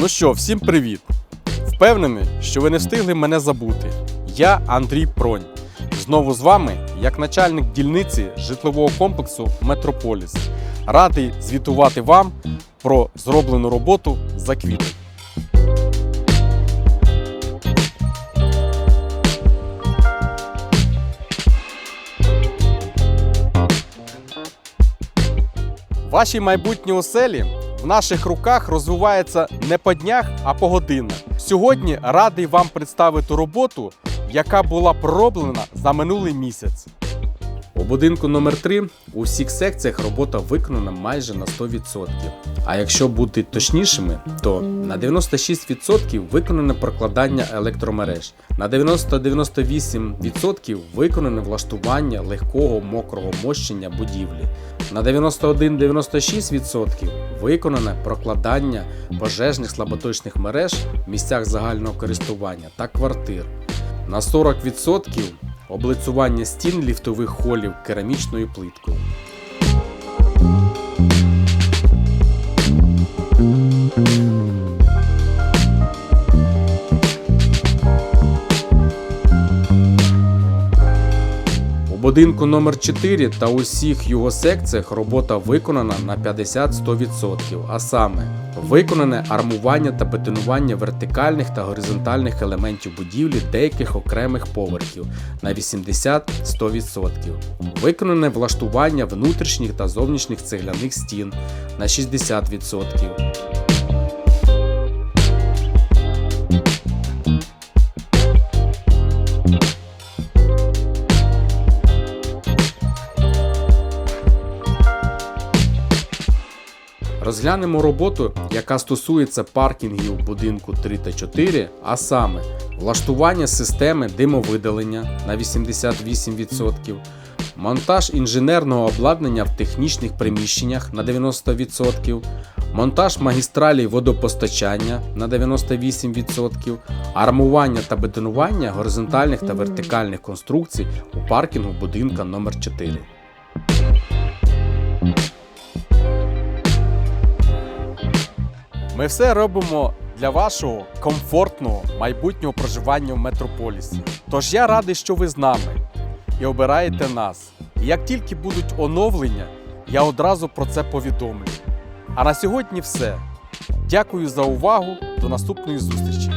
Ну що, всім привіт! Впевнений, що ви не встигли мене забути. Я Андрій Пронь. Знову з вами, як начальник дільниці житлового комплексу Метрополіс. Радий звітувати вам про зроблену роботу за квітень. Ваші майбутні оселі в наших руках розвивається не по днях, а по годинах. Сьогодні радий вам представити роботу, яка була пророблена за минулий місяць. У будинку номер 3 у всіх секціях робота виконана майже на 100%. А якщо бути точнішими, то на 96% виконане прокладання електромереж, на 90-98% виконане влаштування легкого мокрого мощення будівлі, на 91-96% виконане прокладання пожежних слаботочних мереж в місцях загального користування та квартир. На 40% облицювання стін ліфтових холів керамічною плиткою. У будинку номер 4 та усіх його секціях робота виконана на 50-100%, а саме виконане армування та бетонування вертикальних та горизонтальних елементів будівлі деяких окремих поверхів на 80-100%, виконане влаштування внутрішніх та зовнішніх цегляних стін на 60%. Розглянемо роботу, яка стосується паркінгів будинку 3 та 4, а саме влаштування системи димовидалення на 88%, монтаж інженерного обладнання в технічних приміщеннях на 90%, монтаж магістралей водопостачання на 98%, армування та бетонування горизонтальних та вертикальних конструкцій у паркінгу будинка номер 4 Ми все робимо для вашого комфортного майбутнього проживання в метрополісі. Тож я радий, що ви з нами і обираєте нас. І як тільки будуть оновлення, я одразу про це повідомлю. А на сьогодні все. Дякую за увагу. До наступної зустрічі.